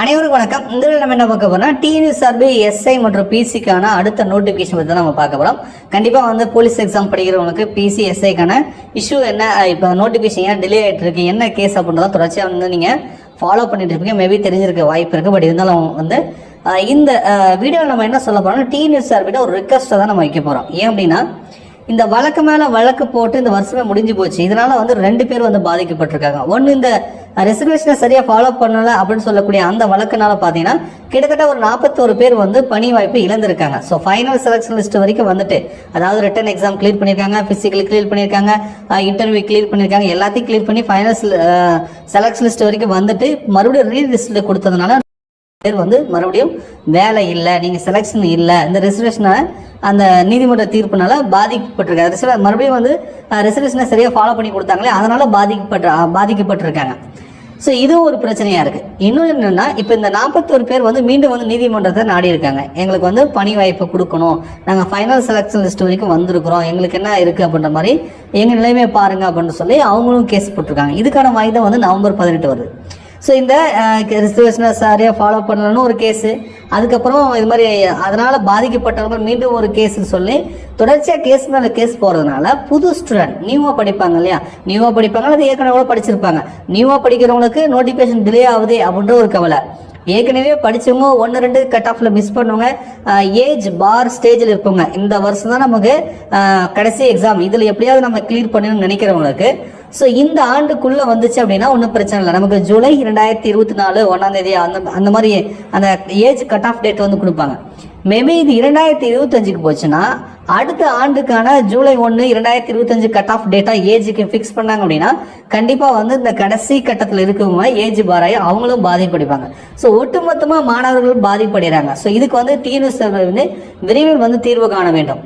அனைவருக்கும் வணக்கம். இந்த நம்ம என்ன பார்க்க போறோம்னா டிஎன்எஸ்ஆர்பி எஸ்ஐ மற்றும் பிசிக்கான அடுத்த நோட்டிஃபிகேஷன் பற்றி நம்ம பார்க்க போறோம். கண்டிப்பா வந்து போலீஸ் எக்ஸாம் படிக்கிறவங்களுக்கு பிசி எஸ்ஐக்கான இஷ்யூ என்ன இப்போ நோட்டிஃபிகேஷன் ஏன் டிலே ஆகிட்டு இருக்கு என்ன கேஸ் அப்படின்றத தொடர்ச்சியாக வந்து நீங்க ஃபாலோ பண்ணிட்டு இருப்பீங்க மேபி தெரிஞ்சிருக்க வாய்ப்பு இருக்கு பட் இருந்தாலும் வந்து இந்த வீடியோவில் நம்ம என்ன சொல்ல போறோம்னா சார்பிட்ட ஒரு ரிக்வஸ்ட்டை தான் நம்ம வைக்க போறோம். ஏன் அப்படின்னா இந்த வழக்கு மேல வழக்கு போட்டு இந்த வருஷமே முடிஞ்சு போச்சு. இதனால வந்து ரெண்டு பேர் வந்து பாதிக்கப்பட்டிருக்காங்க. ஒன்று இந்த ரெசர்வேஷனை சரியா ஃபாலோ பண்ணல அப்படின்னு சொல்லக்கூடிய அந்த வழக்குனால பாத்தீங்கன்னா கிட்டத்தட்ட ஒரு நாற்பத்தோரு பேர் வந்து பணி வாய்ப்பு இழந்திருக்காங்க. ஸோ ஃபைனல் செலக்ஷன் லிஸ்ட் வரைக்கும் வந்துட்டு அதாவது ரிட்டன் எக்ஸாம் கிளியர் பண்ணியிருக்காங்க பிசிக்கல் கிளியர் பண்ணியிருக்காங்க இன்டர்வியூ கிளியர் பண்ணியிருக்காங்க எல்லாத்தையும் கிளியர் பண்ணி ஃபைனல் செலக்ஷன் லிஸ்ட் வரைக்கும் வந்துட்டு மறுபடியும் ரீ லிஸ்ட்டில் கொடுத்ததுனால பேர் வந்து மறுபடியும் வேலை இல்லை நீங்கள் செலெக்ஷன் இல்லை. இந்த ரிசர்வேஷனால அந்த நீதிமன்ற தீர்ப்புனால பாதிக்கப்பட்டிருக்காங்க ரிசர்வ் மறுபடியும் வந்து ரிசர்வேஷனை சரியாக ஃபாலோ பண்ணி கொடுத்தாங்களே அதனால பாதிக்கப்பட்ட பாதிக்கப்பட்டிருக்காங்க. ஸோ இதுவும் ஒரு பிரச்சனையா இருக்கு. இன்னொன்று என்னன்னா இப்போ இந்த நாற்பத்தோரு பேர் வந்து மீண்டும் வந்து நீதிமன்றத்தை நாடி இருக்காங்க எங்களுக்கு வந்து பணி வாய்ப்பு கொடுக்கணும். நாங்கள் ஃபைனல் செலெக்ஷன் லிஸ்ட் வரைக்கும் வந்திருக்கிறோம். எங்களுக்கு என்ன இருக்கு அப்படின்ற மாதிரி எங்கள் நிலைமையை பாருங்க அப்படின்னு சொல்லி அவங்களும் கேஸ் போட்டிருக்காங்க. இதுக்கான வாய்தம் வந்து நவம்பர் பதினெட்டு வருது. ஸோ இந்த ரிசர்வேஷனை சரியாக ஃபாலோ பண்ணலன்னு ஒரு கேஸு அதுக்கப்புறம் இது மாதிரி அதனால் பாதிக்கப்பட்டவங்க மீண்டும் ஒரு கேஸுன்னு சொல்லி தொடர்ச்சியாக கேஸ் மேலே கேஸ் போகிறதுனால புது ஸ்டூடெண்ட் நியூவாக படிப்பாங்க இல்லையா? நியூவாக படிப்பாங்க அது ஏற்கனவே கூட படிச்சிருப்பாங்க. நியூவாக படிக்கிறவங்களுக்கு நோட்டிஃபிகேஷன் டிலே ஆகுது அப்படின்ற ஒரு கவலை. ஏற்கனவே படிச்சவங்க ஒன்று ரெண்டு கட் ஆஃப்ல மிஸ் பண்ணுவாங்க. Uh, ஏஜ் பார் ஸ்டேஜில் இருப்பவங்க இந்த வருஷம் தான் நமக்கு uh, கடைசி எக்ஸாம் இதில் எப்படியாவது நம்ம கிளியர் பண்ணணும்னு நினைக்கிறவங்களுக்கு ஸோ இந்த ஆண்டுக்குள்ள வந்துச்சு அப்படின்னா ஒன்றும் பிரச்சனை இல்லை. நமக்கு ஜூலை இரண்டாயிரத்தி இருபத்தி நாலு ஒன்றாம் தேதி அந்த அந்த மாதிரி அந்த ஏஜ் கட் ஆஃப் டேட் வந்து கொடுப்பாங்க. மேபி இது இரண்டாயிரத்தி இருபத்தஞ்சுக்கு போச்சுன்னா அடுத்த ஆண்டுக்கான ஜூலை ஒன்று இரண்டாயிரத்தி இருபத்தஞ்சு கட் ஆஃப் டேட்டா ஏஜுக்கு ஃபிக்ஸ் பண்ணாங்க அப்படின்னா கண்டிப்பாக வந்து இந்த கடைசி கட்டத்தில் இருக்கவங்க ஏஜ் பாராய் அவங்களும் பாதிப்படைப்பாங்க ஸோ ஒட்டுமொத்தமாக மாணவர்கள் பாதிப்படைகிறாங்க ஸோ இதுக்கு வந்து தீர்வு வந்து விரைவில் வந்து தீர்வு காண வேண்டும்.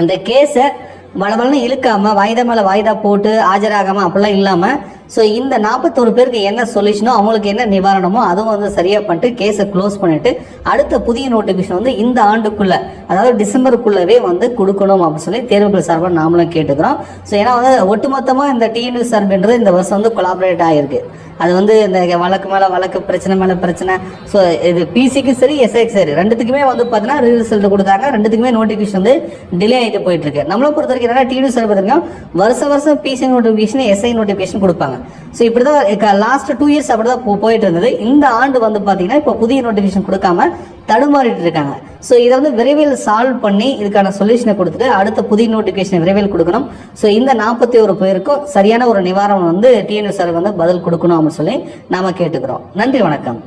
அந்த கேஸை வளவளன்னு இழுக்காம வாய்தா மேல வாய்தா போட்டு ஆஜராகாம அப்படிலாம் இல்லாம ஸோ இந்த நாற்பத்தோரு பேருக்கு என்ன சொல்லிச்சுனோ அவங்களுக்கு என்ன நிவாரணமோ அதுவும் வந்து சரியா பண்ணிட்டு கேஸை க்ளோஸ் பண்ணிட்டு அடுத்த புதிய நோட்டிஃபிகேஷன் வந்து இந்த ஆண்டுக்குள்ள அதாவது டிசம்பருக்குள்ளவே வந்து கொடுக்கணும் அப்படின்னு சொல்லி தேர்வுகள் சார்பாக நாமளும் கேட்டுக்கிறோம். ஸோ ஏன்னா வந்து ஒட்டுமொத்தமாக இந்த டிஎன்யூ சார்புன்றது இந்த வருஷம் வந்து கொலாபரேட் ஆகிருக்கு அது வந்து இந்த வழக்கு மேலே வழக்கு பிரச்சனை மேலே பிரச்சனை. ஸோ இது பிசிக்கு சரி எஸ்ஐக்கு சரி. ரெண்டுத்துக்குமே வந்து பார்த்தீங்கன்னா ரிசல்ட் கொடுத்தாங்க. ரெண்டுத்துக்குமே நோட்டிஃபிகேஷன் வந்து டிலே ஆகிட்டு போயிட்டு இருக்கு. நம்மளை பொறுத்த வரைக்கும் என்னன்னா டிவி சார் பார்த்தீங்கன்னா வருஷம் வருஷம் பிசி நோட்டிஃபிகேஷன் எஸ்ஐ நோட்டிஃபிகேஷன் கொடுப்பாங்க. ஸோ இப்படி தான் லாஸ்ட் டூ இயர்ஸ் அப்படி தான் போயிட்டு இருந்தது. இந்த ஆண்டு வந்து பார்த்தீங்கன்னா இப்போ புதிய நோட்டிஃபிகேஷன் கொடுக்காம தடுமாறிட்டு இருக்காங்க ஸோ இதை வந்து விரைவில் சால்வ் பண்ணி இதுக்கான சொல்யூஷனை கொடுத்துட்டு அடுத்த புதிய நோட்டிஃபிகேஷன் விரைவில் கொடுக்கணும். ஸோ இந்த நாற்பத்தி ஒரு பேருக்கும் சரியான ஒரு நிவாரணம் வந்து டிஎன்எஸ் சார் வந்து பதில் கொடுக்கணும் அப்படின்னு சொல்லி நாம கேட்டுக்கிறோம். நன்றி வணக்கம்.